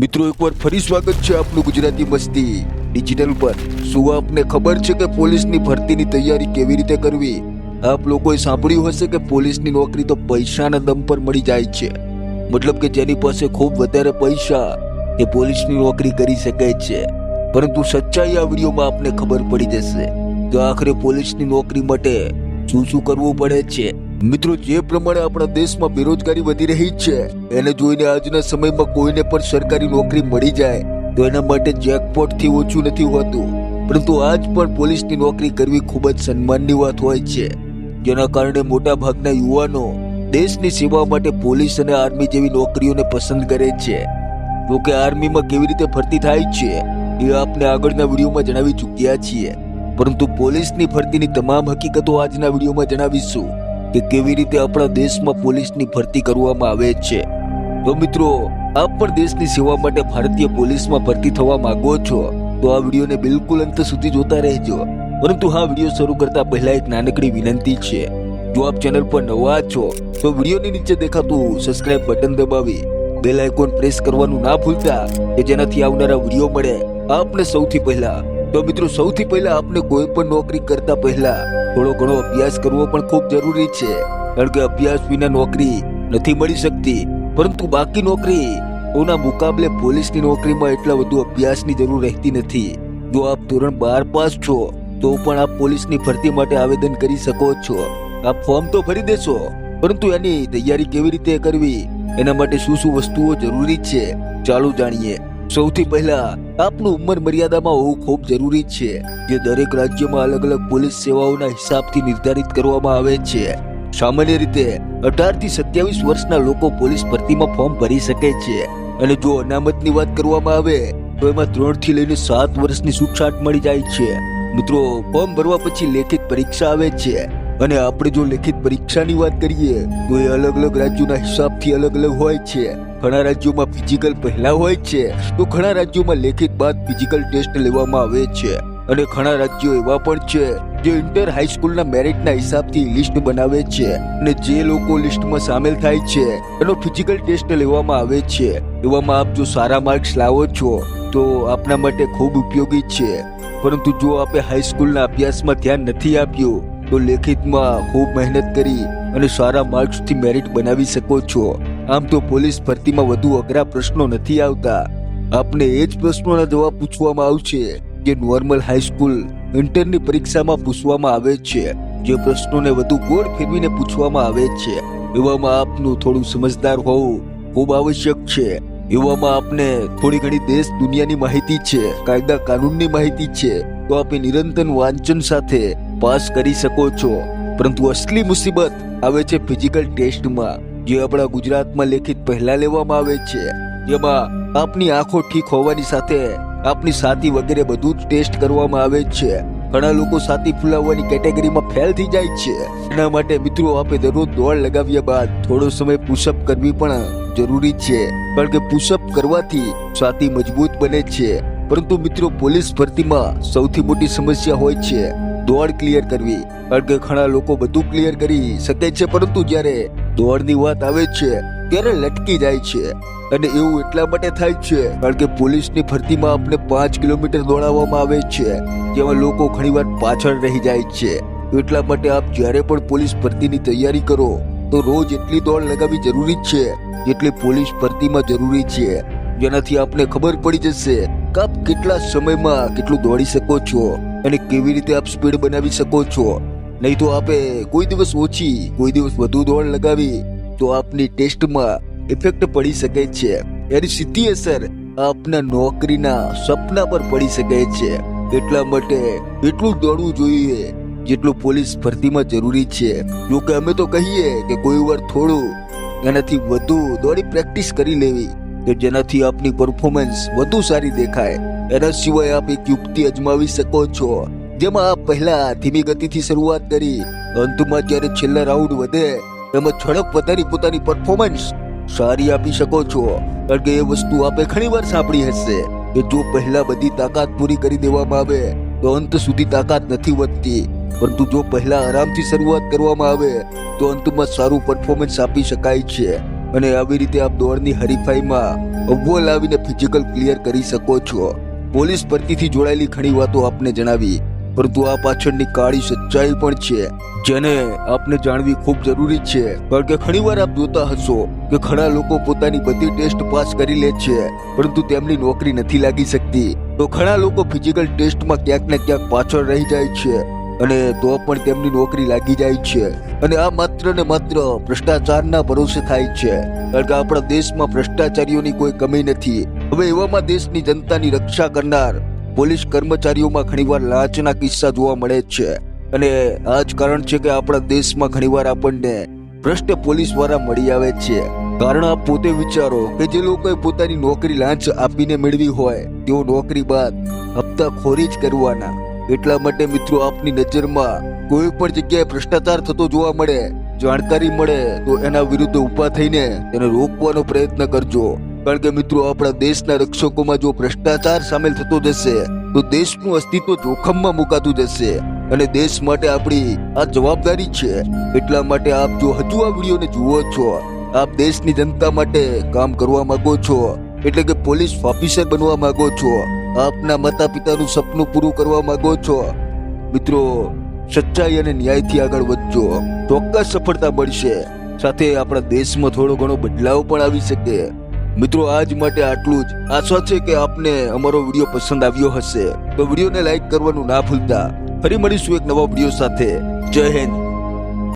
મિત્રો, એકવાર ફરી સ્વાગત છે આપનું ગુજરાતી મસ્તી. ડિજિટલ પર શું આપને ખબર છે કે પોલીસની ભરતીની તૈયારી કેવી રીતે કરવી? આપ લોકોએ સાંભળ્યું હશે કે પોલીસની નોકરી તો પૈસાના દમ પર મળી જાય છે. મતલબ કે જેની પાસે ખૂબ વધારે પૈસા એ પોલીસની નોકરી કરી શકે છે. પરંતુ સચ્ચાઈ આ વિડીયોમાં આપને ખબર પડી જશે. કે આખરે પોલીસની નોકરી માટે શું શું કરવું પડે છે? મિત્રો, જે પ્રમાણે આપણા દેશમાં બેરોજગારી વધી રહી છે, એને જોઈને આજના સમયમાં કોઈને પણ સરકારી નોકરી મળી જાય, તો એના માટે જેકપોટથી ઓછું નથી હોતું. પરંતુ આજ પણ પોલીસની નોકરી કરવી ખૂબ જ સન્માનની વાત હોય છે. જેના કારણે મોટા ભાગના યુવાનો દેશની સેવા માટે પોલીસ અને આર્મી જેવી નોકરીઓને પસંદ કરે છે. જોકે આર્મીમાં કેવી રીતે ભરતી થાય છે, એ આપને આગળના વિડીયોમાં જણાવી ચૂક્યા છીએ. પરંતુ પોલીસની ભરતીની તમામ હકીકતો આજના વિડીયોમાં જણાવીશું. કે કેવી રીતે આપણા દેશમાં પોલીસની ભરતી કરવામાં આવે છે. તો મિત્રો, આપ પણ દેશની સેવા માટે ભારતીય પોલીસમાં ભરતી થવા માંગો છો, તો આ વિડીયોને બિલકુલ અંત સુધી જોતા રહેજો. પરંતુ હા, વીડિયો શરૂ કરતા પહેલા એક નાનકડી વિનંતી છે. જો આપ ચેનલ પર નવા છો, તો વિડીયોની નીચે દેખાતું સબસ્ક્રાઇબ બટન દબાવી બેલ આઇકોન પ્રેસ કરવાનું ના ભૂલતા, કે જેનાથી આવનારા વીડિયો મળે આપને સૌથી પહેલા. તો મિત્રો, સૌથી પહેલા આપને કોઈ પણ નોકરી કરતા પહેલા થોડો ઘણો અભ્યાસ કરવો પણ ખૂબ જરૂરી છે. કારણ કે અભ્યાસ વિના નોકરી નથી મળી શકતી. પરંતુ બાકી નોકરી, ઓના મુકાબલે પોલીસની નોકરીમાં એટલા વધુ અભ્યાસની જરૂર રહેતી નથી. જો આપ ધોરણ બાર પાસ છો, તો પણ આપ પોલીસની ભરતી માટે આવેદન કરી શકો છો. આપ ફોર્મ તો ભરી દેશો, પરંતુ એની તૈયારી કેવી રીતે કરવી? એના માટે શું શું વસ્તુઓ જરૂરી છે? ચાલો જાણીએ. સૌથી પહેલા આપનું ઉંમર મર્યાદામાં હોવું ખૂબ જરૂરી છે, જે દરેક રાજ્યમાં અલગ અલગ પોલીસ સેવાઓના હિસાબથી નિર્ધારિત કરવામાં આવે છે. સામાન્ય રીતે અઢારથી સત્યાવીસ વર્ષના લોકો પોલીસ ભરતીમાં ફોર્મ ભરી શકે છે અને જો અનામતની વાત કરવામાં આવે, તો એમાં ત્રણથી લઈને સાત વર્ષની છૂટછાટ મળી જાય છે. મિત્રો, ફોર્મ ભરવા પછી લેખિત પરીક્ષા આવે છે અને આપણે જો લેખિત પરીક્ષાની વાત કરીએ, તો એ અલગ અલગ રાજ્યોના હિસાબથી અલગ અલગ હોય છે. ઘણા રાજ્યોમાં ફિઝિકલ પહેલા હોય છે, તો ઘણા રાજ્યોમાં લેખિત બાદ ફિઝિકલ ટેસ્ટ લેવામાં આવે છે. અને ઘણા રાજ્યો એવા પણ છે, જે ઇન્ટર હાઈસ્કૂલના મેરિટના હિસાબથી લિસ્ટ બનાવે છે અને જે લોકો લિસ્ટમાં સામેલ થાય છે, એનો ફિઝિકલ ટેસ્ટ લેવામાં આવે છે. એવામાં આપ જો સારા માર્ક્સ લાવો છો, તો આપના માટે ખૂબ ઉપયોગી છે. પરંતુ જો આપે હાઈસ્કૂલના અભ્યાસમાં ધ્યાન નથી આપ્યું, તો લેખિતમાં ખૂબ મહેનત કરી અને સારા માર્ક્સથી મેરિટ બનાવી શકો છો. આમ તો પોલીસ ભરતીમાં વધુ અઘરા પ્રશ્નો નથી આવતા. આપને એ જ પ્રશ્નોના જવાબ પૂછવામાં આવશે જે નોર્મલ હાઈસ્કૂલ ઇન્ટરની પરીક્ષામાં પૂછવામાં આવે છે. જે પ્રશ્નોને વધુ ગોળ ફેરવીને પૂછવામાં આવે છે. એવામાં આપનું થોડું સમજદાર હોવું ખૂબ આવશ્યક છે. એવામાં આપને થોડી ઘણી દેશ દુનિયાની માહિતી છે, કાયદા કાનૂનની માહિતી છે. તો આપે નિરંતર વાંચન સાથે પાસ કરી શકો છો. પરંતુ અસલી મુસીબત આવે છે ફિઝિકલ ટેસ્ટમાં. જે આપણા ગુજરાતમાં લેખિત પહેલા લેવામાં આવે છે. જેમાં આપની આંખો ઠીક હોવાની સાથે આપની સાથી વગેરે બધું જ ટેસ્ટ કરવામાં આવે છે. ઘણા લોકો સાથી ફૂલાવવાની કેટેગરીમાં ફેલ થઈ જાય છે. એના માટે મિત્રો આપે દરરોજ દોડ લગાવ્યા બાદ થોડો સમય પુશઅપ કરવી પણ જરૂરી છે. કારણ કે પુશઅપ કરવાથી સાથી મજબૂત બને છે. પરંતુ મિત્રો પોલીસ ભરતીમાં સૌથી મોટી સમસ્યા હોય છે દોડ ક્લિયર કરવી. કારણ કે ઘણા લોકો બધું ક્લિયર કરી શકે છે, પરંતુ જ્યારે દોડની વાત આવે છે, ત્યારે લટકી જાય છે. અને એવું એટલા માટે થાય છે, કારણ કે પોલીસની ભરતીમાં આપણે પાંચ કિલોમીટર દોડાવવામાં આવે છે, જેમાં લોકો ઘણીવાર પાછળ રહી જાય છે. એટલા માટે આપ જ્યારે પણ પોલીસ ભરતીની તૈયારી કરો, તો રોજ એટલી દોડ લગાવવી જરૂરી છે, જેટલી પોલીસ ભરતીમાં જરૂરી છે. જેનાથી આપને ખબર પડી જશે કે આપ કેટલા સમયમાં કેટલું દોડી શકો છો, અને કેવી રીતે આપ સ્પીડ બનાવી શકો છો. નહીં તો આપે કોઈ દિવસ ઓછી, કોઈ દિવસ વધુ દોડ લગાવી તો આપની ટેસ્ટમાં ઇફેક્ટ પડી શકે છે. એની સીધી અસર આપના નોકરીના સપના પર પડી શકે છે. એટલા માટે એટલું દોડવું જોઈએ જેટલું પોલીસ ભરતીમાં જરૂરી છે. જો કે અમે તો કહીએ કે કોઈ વાર થોડું એનાથી વધુ દોડી પ્રેક્ટિસ કરી લેવી કે જેનાથી આપની પરફોર્મન્સ વધુ સારી દેખાય. એના સિવાય આપ એક યુક્તિ અજમાવી શકો છો. જેમાં પહેલા ધીમી ગતિથી શરૂઆત કરી, અંતમાં જ્યારે છેલ્લા રાઉન્ડ વધે, એમાં ઝડપ વધારી પોતાની પરફોર્મન્સ સારી આપી શકો છો. કારણ કે એ વસ્તુ આપે ઘણી વાર સાંભળી હશે કે જો પહેલા બધી તાકાત પૂરી કરી દેવામાં આવે, તો અંત સુધી તાકાત નથી વધતી. પરંતુ જો પહેલા આરામથી શરૂઆત કરવામાં આવે, તો અંતમાં સારું પરફોર્મન્સ આપી શકાય છે. અને આવી રીતે આપ દોડની હરીફાઈમાં અવ્વલ આવીને ફિઝિકલ ક્લિયર કરી શકો છો. પોલીસ ભરતીથી જોડાયેલી ઘણી વાતો આપને જણાવી. પરંતુ આ પાછળની કાળી સચ્ચાઈ પણ છે, જેને આપને જાણવી ખૂબ જરૂરી છે. કારણ કે ઘણીવાર આપ જોતા હશો કે ઘણા લોકો પોતાની બધી ટેસ્ટ પાસ કરી લે છે, પરંતુ તેમની નોકરી નથી લાગી શકતી. તો ઘણા લોકો ફિઝિકલ ટેસ્ટમાં ક્યાંક ને ક્યાંક પાછળ રહી જાય છે, અને તો પણ તેમની નોકરી લાગી જાય છે. અને આ માત્ર ને માત્ર ભ્રષ્ટાચારના ભરોસે થાય છે. કારણ કે આપણા દેશમાં ભ્રષ્ટાચારીઓની કોઈ કમી નથી. હવે એવામાં દેશની જનતાની રક્ષા કરનાર પોલીસ કર્મચારીઓમાં ઘણીવાર લાંચના કિસ્સા જોવા મળે છે. અને આ જ કારણ છે કે આપણા દેશમાં ઘણીવાર આપણને ભ્રષ્ટ પોલીસવાળા મળી આવે છે. કારણ આપ પોતે વિચારો કે જે લોકોએ પોતાની નોકરી લાંચ આપીને મેળવી હોય, તેઓ નોકરી બાદ હપ્તાખોરી જ કરવાના. એટલા માટે મિત્રો આપની નજરમાં કોઈ પણ જગ્યાએ ભ્રષ્ટાચાર થતો જોવા મળે, જાણકારી મળે, તો એના વિરુદ્ધ ઊભા થઈને તેને રોકવાનો પ્રયત્ન કરજો. કારણ કે મિત્રો, આપણા દેશના રક્ષકોમાં જો ભ્રષ્ટાચાર સામેલ થતો જશે, તો દેશનું અસ્તિત્વ જોખમમાં મુકાતું જશે. અને દેશ માટે આપણી આ જવાબદારી છે. એટલા માટે આપ જો હજુ આ વિડીયોને જુઓ છો, આપ દેશની જનતા માટે કામ કરવા માંગો છો, એટલે કે પોલીસ ઓફિસર બનવા માંગો છો, આપના માતા પિતાનું સપનું પૂરું કરવા માંગો છો, મિત્રો, સચ્ચાઈ અને ન્યાયથી આગળ વધજો. ચોક્કસ સફળતા મળશે. સાથે આપણા દેશમાં થોડો ઘણો બદલાવ પણ આવી શકે. મિત્રો, આજ માટે આટલું જ. આશા છે કે આપને અમારો વીડિયો પસંદ આવ્યો હશે. તો વિડીયોને લાઈક કરવાનું ના ભૂલતા. ફરી મળીશું એક નવા વીડિયો સાથે. જય હિન્દ.